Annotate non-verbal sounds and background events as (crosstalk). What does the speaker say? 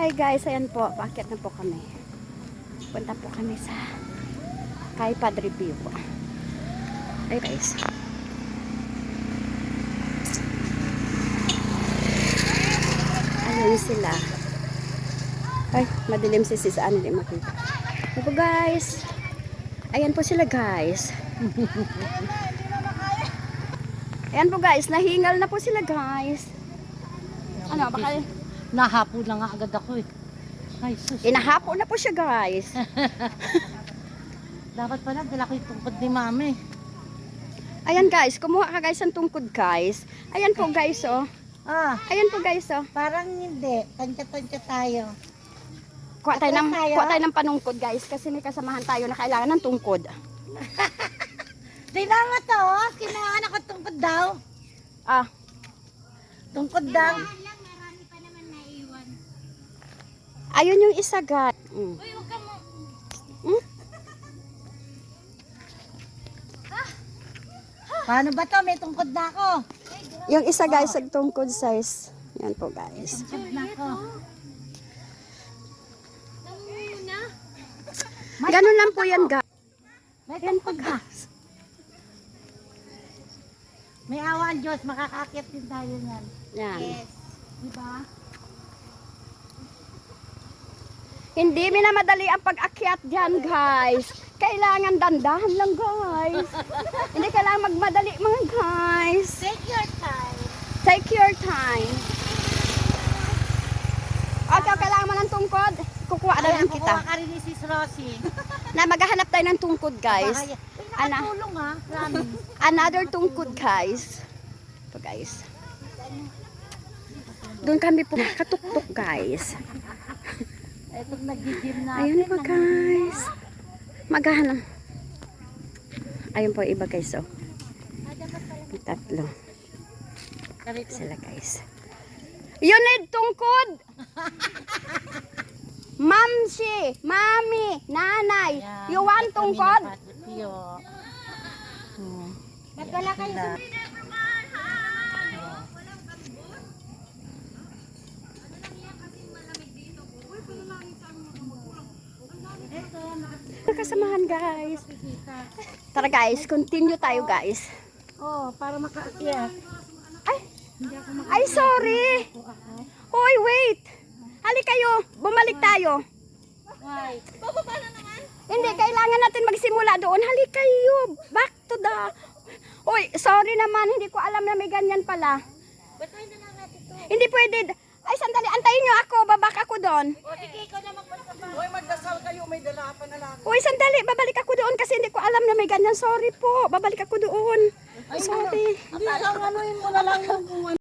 Hi guys, ayan po, bakit na po kami? Punta po kami sa kay Padre Pio po. Ay guys. Ayun sila. Ay, madilim si sis, ano di makita. Ayan po guys. Ayan po sila guys. Ayan po guys, nahingal na po sila guys. Ano, baka Nahapo na nga agad ako eh. Ay, sus. inahapo na po siya guys. (laughs) Dapat pala dala ko yung tungkod ni mami. Ayan guys, kumuha ka guys ng tungkod guys. Ayan po guys oh. Ah, Ayan po guys oh. parang hindi. Tansya-tansya tayo. Kuha tayo ng, Tayo? kuha tayo ng panungkod guys kasi may kasamahan tayo na kailangan ng tungkod. (laughs) Di naman to, oh. Kailangan ako tungkod daw. Ah, Tungkod daw. Ayun yung isa guys. Mm. Hmm? Paano ba to? May tungkod na ako. Yung isa guys, ang tungkod size. Yan po guys. Tungkod na ako. Ganun lang po yan guys. May tungkod na. May awa ang Diyos, makakakit din tayo yan. Yan. Diba? Hindi minamadali ang pag-akyat dyan guys. Kailangan dandahan lang guys. (laughs) Hindi kailangan magmadali mga guys. Take your time. Take your time. Okay, kailangan mo ng tungkod. Kukuha na lang kita. Kukuha ka rin ni Sis Rosie. (laughs) Na maghahanap tayo ng tungkod guys. Ana. nakatulong ha. Promise. (laughs) Another tungkod guys. Ito guys. Doon kami po katuktok guys. Ayun po guys. Maghahanap. Ayun po iba guys oh. Tatlo. Sila guys. You need tungkod. (laughs) Mamsi, mami, nanay, you want tungkod? Hmm. Ba't wala kayo sa... Kasamahan guys. Tara guys, continue tayo guys. Oh, para makaakyat. Ay, ay sorry. Hoy, wait. Hali kayo, bumalik tayo. Why? Hindi, kailangan natin magsimula doon. Hali kayo, back to the... Hoy, sorry naman, hindi ko alam na may ganyan pala. Hindi pwede. Ay, sandali, antayin nyo ako, babak ako doon. O, sige, ikaw na magpunta pa. Uy, sandali, babalik ako doon kasi hindi ko alam na may ganyan. Sorry po, babalik ako doon. Sorry. Hindi, ang anuin mo na lang yung